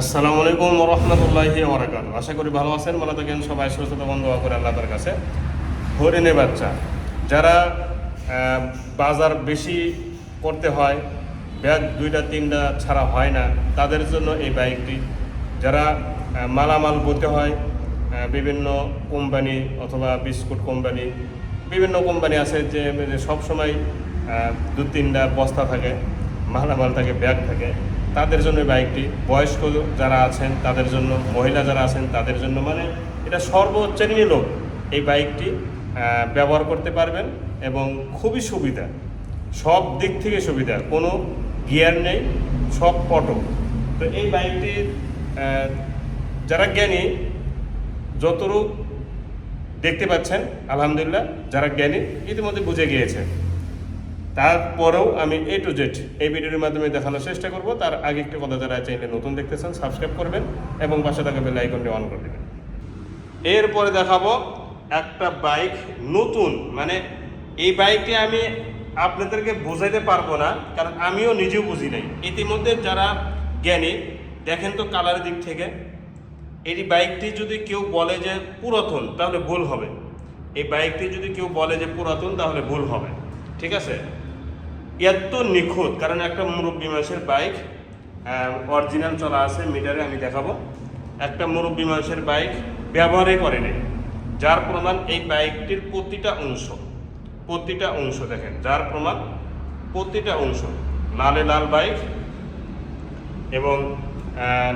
আসসালামু আলাইকুম রহমতুল্লাহি ওবরাকাত আশা করি ভালো আছেন মনে থাকেন, সবাই সুস্থ বন্ধ করে আল্লাহ তার কাছে। হরিণে বাচ্চা, যারা বাজার বেশি করতে হয়, ব্যাগ দুইটা, তিনটা ছাড়া হয় না, তাদের জন্য এই বাইকটি। যারা মালামাল বলতে হয় বিভিন্ন কোম্পানি অথবা বিস্কুট কোম্পানি, বিভিন্ন কোম্পানি আছে যে সবসময় দু তিনটা বস্তা থাকে, মালামাল থাকে, ব্যাগ থাকে। তাদের জন্য বাইকটি বয়স্ক যারা আছেন, তাদের জন্য, মহিলা যারা আছেন, তাদের জন্য মানে এটা সর্বশ্রেণীর লোক এই বাইকটি ব্যবহার করতে পারবেন এবং খুবই সুবিধা। সব দিক থেকে সুবিধা, কোনো গিয়ার নেই, সব অটো। তো এই বাইকটি যারা জ্ঞানী যতটুক দেখতে পাচ্ছেন, আলহামদুলিল্লাহ, যারা জ্ঞানী, ইতিমধ্যে বুঝে গিয়েছেন। তারপরেও আমি এ টু জেড এই ভিডিওর মাধ্যমে দেখানোর চেষ্টা করব। তার আগে একটি কথা যারা চাইলে নতুন দেখতেছেন সাবস্ক্রাইব করবেন এবং পাশে থাকা বেল আইকনটি অন করে দেবেন। এরপরে দেখাবো একটা বাইক নতুন। মানে এই বাইকটি আমি আপনাদেরকে বোঝাইতে পারব না, কারণ আমিও নিজেও বুঝি নাই। ইতিমধ্যে যারা জ্ঞানী, দেখেন তো কালারের দিক থেকে। এই বাইকটি যদি কেউ বলে যে পুরাতন, তাহলে ভুল হবে। এই বাইকটি যদি কেউ বলে যে পুরাতন, তাহলে ভুল হবে। ঠিক আছে? এত নিখুঁত, কারণ একটা মুরব্বী মানুষের বাইক অরিজিনাল চলা আছে মিটারে আমি দেখাবো। একটা মুরব্বী মানুষের বাইক ব্যবহারই করেনি যার প্রমাণ এই বাইকটির প্রতিটা অংশ প্রতিটা অংশ দেখেন, যার প্রমাণ প্রতিটা অংশ। লালে লাল বাইক এবং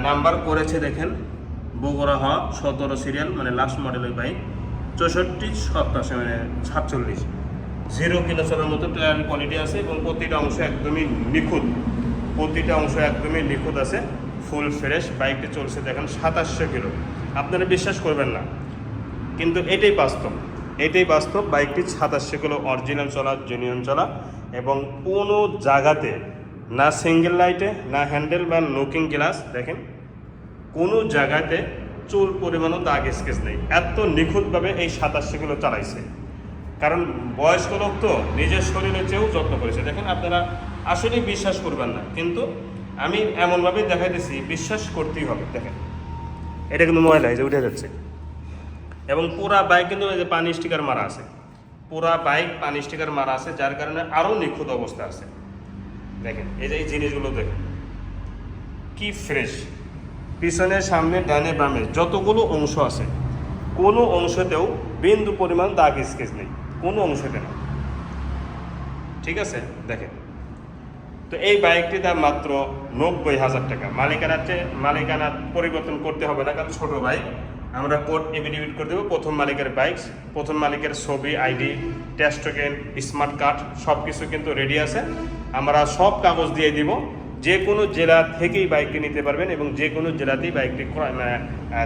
নাম্বার করেছে দেখেন, বগুড়া হওয়া সতেরো সিরিয়াল মানে লাস্ট মডেলের বাইক চৌষট্টি, সপ্তাশে মানে সাতচল্লিশ। জিরো কিলো চলার মতো টায়ার কোয়ালিটি আছে এবং প্রতিটা অংশ একদমই নিখুঁত। প্রতিটা অংশ একদমই নিখুঁত আছে ফুল ফ্রেশ বাইকটি চলছে দেখেন সাতাশশো কিলো। আপনারা বিশ্বাস করবেন না, কিন্তু এটাই বাস্তব। এটাই বাস্তব বাইকটি সাতাশশো কিলো অরিজিনাল চলা জেনুইন চলা এবং কোনো জায়গাতে না সিঙ্গেল লাইটে না হ্যান্ডেল বা নোকিং গ্লাস দেখেন, কোনো জায়গাতে চুল পরিমাণও দাগ স্কেচ নেই। এত নিখুঁতভাবে এই সাতাশশো কিলো চালাইছে। কারণ বয়স্ক লোক তো নিজের শরীরের চেয়েও যত্ন করেছে। দেখেন আপনারা আসলেই বিশ্বাস করবেন না, কিন্তু আমি এমনভাবে দেখাইতেছি, বিশ্বাস করতেই হবে। দেখেন, এটা কিন্তু ময়লা, এই যে উঠে যাচ্ছে। এবং পুরা বাইক কিন্তু এই যে পানি স্টিকার মারা আছে। পুরা বাইক পানি স্টিকার মারা আছে, যার কারণে আরও নিখুঁত অবস্থা আছে। দেখেন, এই যে এই জিনিসগুলো দেখেন, কি ফ্রেশ। পিছনে, সামনে, ডানে, বামে যতগুলো অংশ আছে, কোনো অংশতেও বিন্দু পরিমাণ দাগ স্কেচ নেই। কোনো অংশতে না। ঠিক আছে? দেখেন। তো এই বাইকটির দাম মাত্র নব্বই হাজার টাকা। মালিকানাতে মালিকানা পরিবর্তন করতে হবে না, কারণ ছোট বাইক। আমরা কোড এভিডিভিট করে দেবো, প্রথম মালিকের বাইক, প্রথম মালিকের ছবি, আইডি টেস্ট স্মার্ট কার্ড সব কিছু কিন্তু রেডি আছে। আমরা সব কাগজ দিয়ে দিব। যে কোনো জেলা থেকেই বাইকটি নিতে পারবেন এবং যে কোনো জেলাতেই বাইকটি মানে,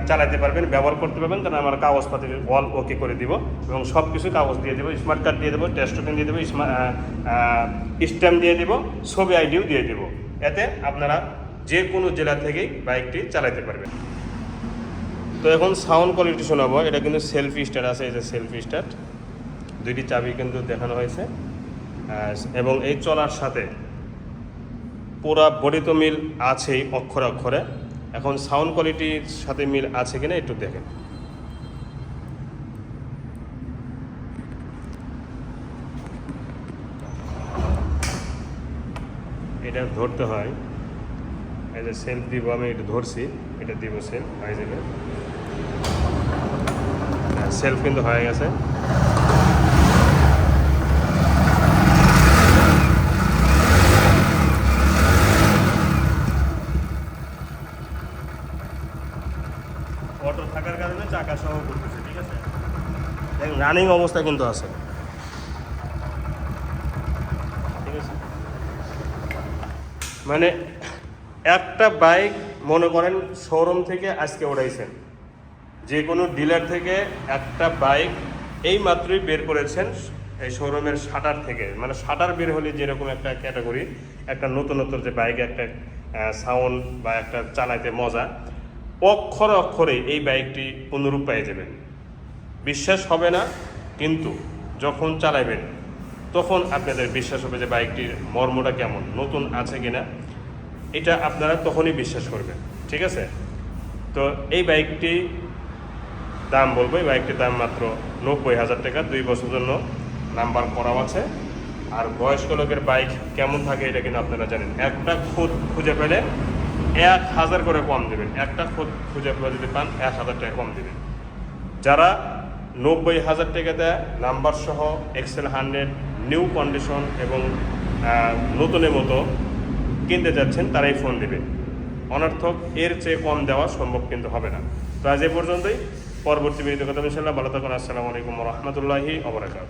চালাতে পারবেন ব্যবহার করতে পারবেন। কারণ আমরা কাগজপাতি অল ওকে করে দিব এবং সব কিছু কাগজ দিয়ে দেবো স্মার্ট কার্ড দিয়ে দেবো টেস্ট দিয়ে দেবো স্ট্যাম্প দিয়ে দেবো ছবি আইডিও দিয়ে দেবো। এতে আপনারা যে কোনো জেলা থেকেই বাইকটি চালাতে পারবেন। তো এখন সাউন্ড কোয়ালিটি শোনাবো। এটা কিন্তু সেলফি স্টার্ট আছে এই যে সেলফি স্টার্ট দুইটি চাবি কিন্তু দেখানো হয়েছে। এবং এই চলার সাথে পুরা বডি তো মিল আছেই অক্ষরে অক্ষরে। এখন সাউন্ড কোয়ালিটির সাথে মিল আছে কিনা একটু দেখেন। এটা ধরতে হয়। এই যে সেলফ দিব আমি, এটা ধরছি, এটা দিব সেলফ হয়ে যাবে। সেলফ কিন্তু হয়ে গেছে অটো থাকার কারণে চাকা সহ করতেছে ঠিক আছে? দেখেন রানিং অবস্থা কিন্তু আছে। ঠিক আছে? মানে একটা বাইক মনে করেন শোরুম থেকে আজকে উড়াইছেন। যে কোনো ডিলার থেকে একটা বাইক এই মাত্রই বের করেছেন এই শোরুমের শাটার থেকে। মানে শাটার বের হলে যেরকম একটা ক্যাটাগরি একটা নতুনত্ব যে বাইক একটা সাউন্ড বা একটা চালাইতে মজা অক্ষরে অক্ষরে এই বাইকটি অনুরূপ পেয়ে যাবেন। বিশ্বাস হবে না, কিন্তু যখন চালাবেন তখন আপনাদের বিশ্বাস হবে যে বাইকটির মর্মটা কেমন, নতুন আছে কিনা। এটা আপনারা তখনই বিশ্বাস করবেন, ঠিক আছে? তো এই বাইকটি দাম বলব, এই বাইকটির দাম মাত্র নব্বই হাজার টাকা, দুই বছর জন্য নাম্বার করাও আছে। আর বয়স্ক লোকের বাইক কেমন থাকে, এটা কিন্তু আপনারা জানেন। একটা খুদ খুঁজে পেলে এক হাজার করে কম দেবেন। একটা খুঁজে পেলে যদি পান, এক হাজার টাকা কম দেবেন। যারা নব্বই হাজার টাকা দেয়, নাম্বার সহ এক্সেল হান্ড্রেড, নিউ কন্ডিশন এবং নতুনের মতো কিনতে যাচ্ছেন, তারাই ফোন দেবে। অনর্থক এর চেয়ে কম দেওয়া সম্ভব কিন্তু হবে না। তো আজ এ পর্যন্তই। পরবর্তী ভিডিওতে কথা ইনশাল্লাহ ভালো থাকুন। আসসালামু আলাইকুম রহমতুল্লাহি অবরাকাত